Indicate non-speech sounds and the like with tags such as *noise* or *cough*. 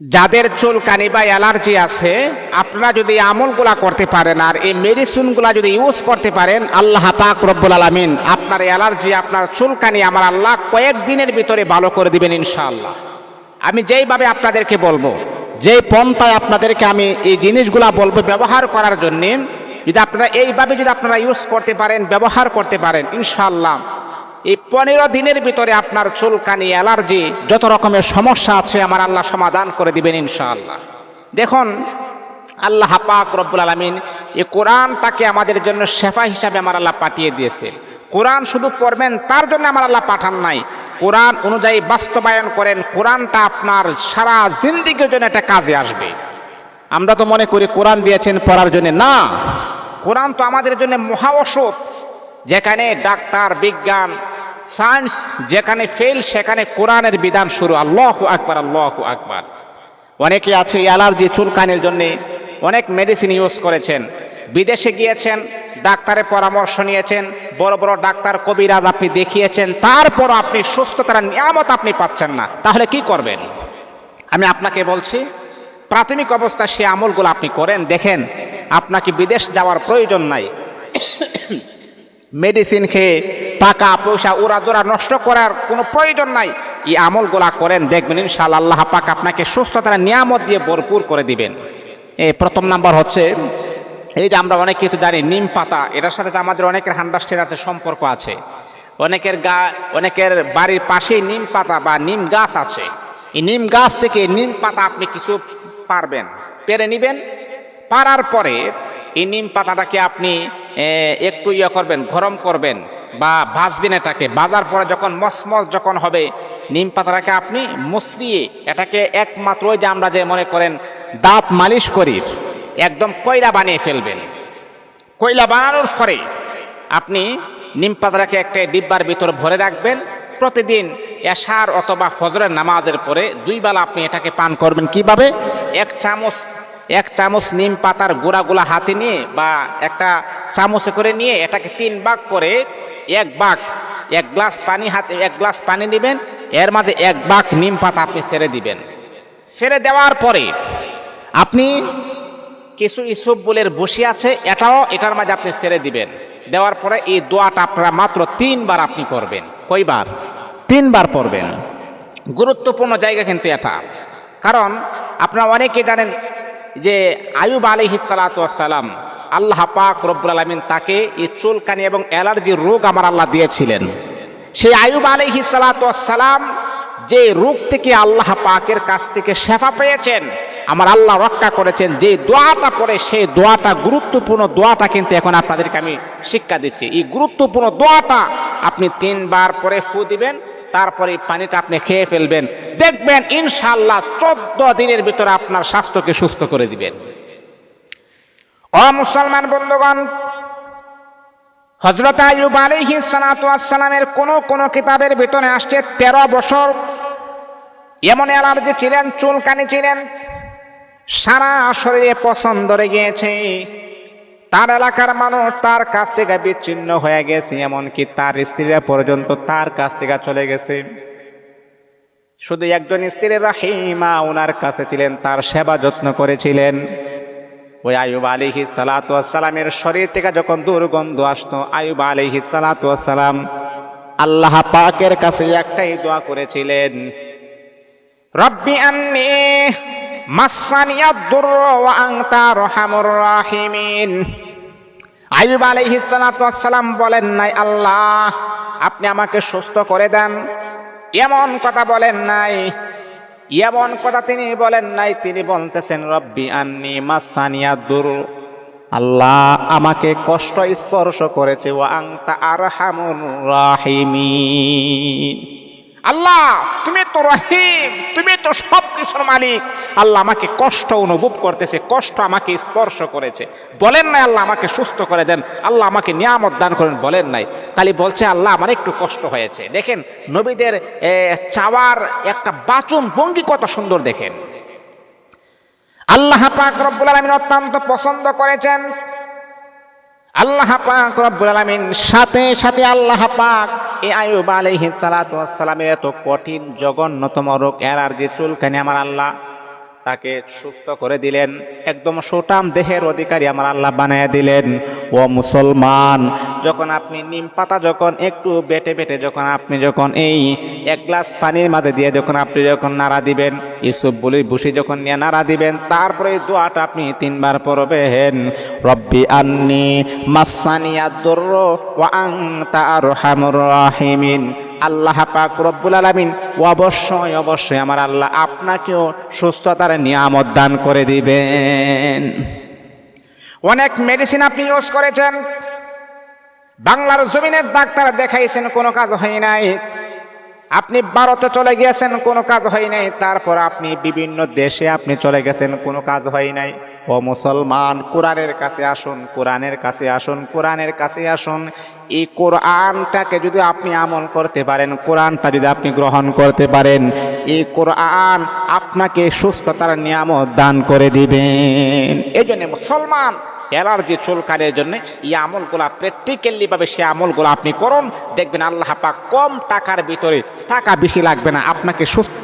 যাদের চুলকানি বা অ্যালার্জি আছে, আপনারা যদি আমলগুলা করতে পারেন আর এই মেডিসিনগুলা যদি ইউজ করতে পারেন, আল্লাহ পাক রব্বুল আলামিন আপনার অ্যালার্জি, আপনার চুলকানি আমার আল্লাহ কয়েক দিনের ভিতরে ভালো করে দিবেন ইনশাআল্লাহ। আমি যেইভাবে আপনাদেরকে বলব, যেই পন্থায় আপনাদেরকে আমি এই জিনিসগুলা বলব ব্যবহার করার জন্য, যদি আপনারা এইভাবে যদি আপনারা ইউজ করতে পারেন, ব্যবহার করতে পারেন, ইনশাআল্লাহ এই পনেরো দিনের ভিতরে আপনার চুলকানি, অ্যালার্জি, যত রকমের সমস্যা আছে, আমার আল্লাহ সমাধান করে দিবেন ইনশাআল্লাহ। দেখুন, আল্লাহ পাক রব্বুল আলমিন এই কোরআনটাকে আমাদের জন্য শেফা হিসাবে আমার আল্লাহ পাঠিয়ে দিয়েছে কোরআন শুধু পড়বেন, তার জন্য আমার আল্লাহ পাঠান নাই। কোরআন অনুযায়ী বাস্তবায়ন করেন, কোরআনটা আপনার সারা জিন্দিগির জন্য একটা কাজে আসবে। আমরা তো মনে করি কোরআন দিয়েছেন পড়ার জন্য। না, কোরআন তো আমাদের জন্য মহা ওষুধ যেখানে ডাক্তার, বিজ্ঞান সায়েন্স যেখানে ফেল সেখানে কোরআনের বিধান শুরু। আল্লাহ আকবার আল্লাহ আকবার। অনেকে আছে অ্যালার্জি চুলকানির জন্য অনেক মেডিসিন ইউজ করেছেন। বিদেশে গিয়েছেন, ডাক্তারের পরামর্শ নিয়েছেন, বড় বড় ডাক্তার কবিরাজ আপনি দেখিয়েছেন তারপর আপনি সুস্থতার নিয়ামত আপনি পাচ্ছেন না। তাহলে কি করবেন? আমি আপনাকে বলছি, প্রাথমিক অবস্থা সে আমলগুলো আপনি করেন, দেখেন, আপনাকে বিদেশ যাওয়ার প্রয়োজন নাই। *coughs* মেডিসিন খেয়ে টাকা, পয়সা উড়াদোড়া নষ্ট করার কোনো প্রয়োজন নাই। এই আমলগুলা করেন, দেখবেন ইনশাআল্লাহ আল্লাহ পাক আপনাকে সুস্থতার নিয়ামত দিয়ে ভরপুর করে দিবেন। এই প্রথম নাম্বার হচ্ছে, এই যে আমরা অনেক কিছু জানি নিম পাতা, এটার সাথে তো আমাদের অনেকের হান্ডাস্টের আছে সম্পর্ক আছে। অনেকের গা, অনেকের বাড়ির পাশেই নিম পাতা বা নিম গাছ আছে। এই নিম গাছ থেকে নিম পাতা আপনি কিছু পারবেন, পেরে নিবেন। পারার পরে এই নিম পাতাটাকে আপনি একটু ইয়ে করবেন, গরম করবেন। বা ভাজবেন এটাকে। বাজার পরে যখন মসমস যখন হবে, নিম পাতাটাকে আপনি মুসরিয়ে, এটাকে একমাত্র যে আমরা যে মনে করেন দাঁত মালিশ করি, একদম কয়লা বানিয়ে ফেলবেন। কয়লা বানানোর পরে আপনি নিম পাতাটাকে একটা ডিব্বার ভিতর ভরে রাখবেন। প্রতিদিন এশার অথবা ফজরের নামাজের পরে দুই বেলা আপনি এটাকে পান করবেন কীভাবে? এক চামচ এক চামচ নিম পাতার গোড়াগুলা হাতে নিয়ে বা একটা চামচে করে নিয়ে এটাকে তিন ভাগ করে এক ভাগ এক গ্লাস পানি হাতে, এক গ্লাস পানি দিবেন, এর মাঝে এক ভাগ নিম পাতা আপনি ছেড়ে দিবেন। ছেড়ে দেওয়ার পরে আপনি কিছু ইসুফ বলের বসি আছে, এটাও এটার মাঝে আপনি ছেড়ে দিবেন। দেওয়ার পরে এই দোয়াটা আপনারা মাত্র তিনবার আপনি করবেন কয়বার? তিনবার পড়বেন। গুরুত্বপূর্ণ জায়গা কিন্তু এটা। কারণ আপনারা অনেকে জানেন যে আয়ুব আলহি সালাতাম আল্লাহ পাক রব্বুল আলমিন তাকে এই চুলকানি এবং অ্যালার্জি রোগ আমার আল্লাহ দিয়েছিলেন। সেই আয়ুব আলহি সালাতাম যে রোগ থেকে আল্লাহ পাকের কাছ থেকে শেফা পেয়েছেন, আমার আল্লাহ রক্ষা করেছেন, যে দোয়াটা পড়ে সেই দোয়াটা গুরুত্বপূর্ণ দোয়াটা কিন্তু এখন আপনাদেরকে আমি শিক্ষা দিচ্ছি। এই গুরুত্বপূর্ণ দোয়াটা আপনি তিনবার পরে ফু দিবেন, তারপরে এই পানিটা আপনি খেয়ে ফেলবেন, দেখবেন ইনশাল্লাহ চোদ্দ দিনের ভিতরে আপনার স্বাস্থ্যকে সুস্থ করে দিবেন। ও মুসলমান বন্ধুগণ হজরত আয়ুব আলিহি সালামের কোন কোন কিতাবের ভিতরে আসছে তেরো বছর। এমন অ্যালার্জি ছিলেন, চুলকানি ছিলেন, সারা শরীরে পছন্দ ধরে গিয়েছে তার এলাকার মানুষ তার কাছ থেকে বিচ্ছিন্ন হয়ে গেছে, এমনকি তার স্ত্রীরা পর্যন্ত তার কাছ থেকে চলে গেছে। শুধু একজন স্ত্রী রাহিমা ওনার কাছে ছিলেন, তার সেবা যত্ন করেছিলেন। ওই আয়ুব আলিহি সালাতামের শরীর থেকে যখন দুর্গন্ধ আসতো, আয়ুব আলিহি সালাতাম আল্লাহ পাকের কাছে একটাই দোয়া করেছিলেন, রব্বি আন্নি আয়ুব সালাতু সালাম বলেন, নাই আল্লাহ, আপনি আমাকে সুস্থ করে দেন। এমন কথা বলেন নাই এমন কথা তিনি বলেন নাই, তিনি বলতেছেন, রব্বি আন্নি মাসানিয়া দুর। আল্লাহ আমাকে কষ্ট স্পর্শ করেছে ও আংতা আর রাহিমিন। আল্লাহ, তুমি তো রহিম, তুমি তো সব কিছুর মালিক। আল্লাহ আমাকে কষ্ট অনুভব করতেছে, কষ্ট আমাকে স্পর্শ করেছে। বলেন নাই আল্লাহ আমাকে সুস্থ করে দেন, আল্লাহ আমাকে নিয়ামত দান করেন, বলেন নাই। খালি বলছে আল্লাহ আমার একটু কষ্ট হয়েছে। দেখেন, নবীদের চাওয়ার একটা বাচন ভঙ্গি কত সুন্দর দেখেন। আল্লাহ পাক রব্বুল আলমিন অত্যন্ত পছন্দ করেছেন। আল্লাহ পাক রব্বুল আলামিন সাথে সাথে আল্লাহ পাক এ আয়ুব আলাইহিস সালাতু ওয়াস সালামের এত কঠিন, জঘন্যতম রোগ অ্যালার্জি চুলকানি আমার আল্লাহ। তাকে সুস্থ করে দিলেন। একদম সোটাম দেহের অধিকারী আমার আল্লাহ বানিয়ে দিলেন। ও মুসলমান, যখন আপনি নিম পাতা যখন একটু বেটে বেটে যখন আপনি যখন এই এক গ্লাস পানির মাঝে দিয়ে যখন আপনি যখন নাড়া দিবেন ইসুফ বলির ভুসি যখন নিয়ে নাড়া দিবেন, তারপরে এই দোয়াটা আপনি তিনবার পড়বেন। রব্বি আন্নি মাসানিয়া দুর্র ওয়া আনতা আরহামুর রাহিমিন। আল্লাহ পাক রব্বুল আলমিন অবশ্যই অবশ্যই আমার আল্লাহ আপনাকেও সুস্থতার নিয়ামত দান করে দিবেন। অনেক মেডিসিন আপনি ইউজ করেছেন। বাংলার জমিনের ডাক্তার দেখাইছেন, কোনো কাজ হয় নাই। আপনি ভারতে চলে গিয়েছেন, কোনো কাজ হয় নাই। তারপর আপনি বিভিন্ন দেশে আপনি চলে গেছেন, কোনো কাজ হয় নাই। ও মুসলমান, কোরআনের কাছে আসুন, কোরআনের কাছে আসুন, কোরআনের কাছে আসুন। এই কোরআনটাকে যদি আপনি আমল করতে পারেন, কোরআনটা যদি আপনি গ্রহণ করতে পারেন, এই কোরআন আপনাকে সুস্থতার নিয়ামত দান করে দিবেন। এই জন্য মুসলমান অ্যালার্জি চুলকানের জন্য এই আমলগুলা প্র্যাকটিক্যালি ভাবে সে আমলগুলো আপনি করুন। দেখবেন আল্লাহ পাক কম টাকার ভিতরে টাকা বেশি লাগবে না। আপনাকে সুস্থ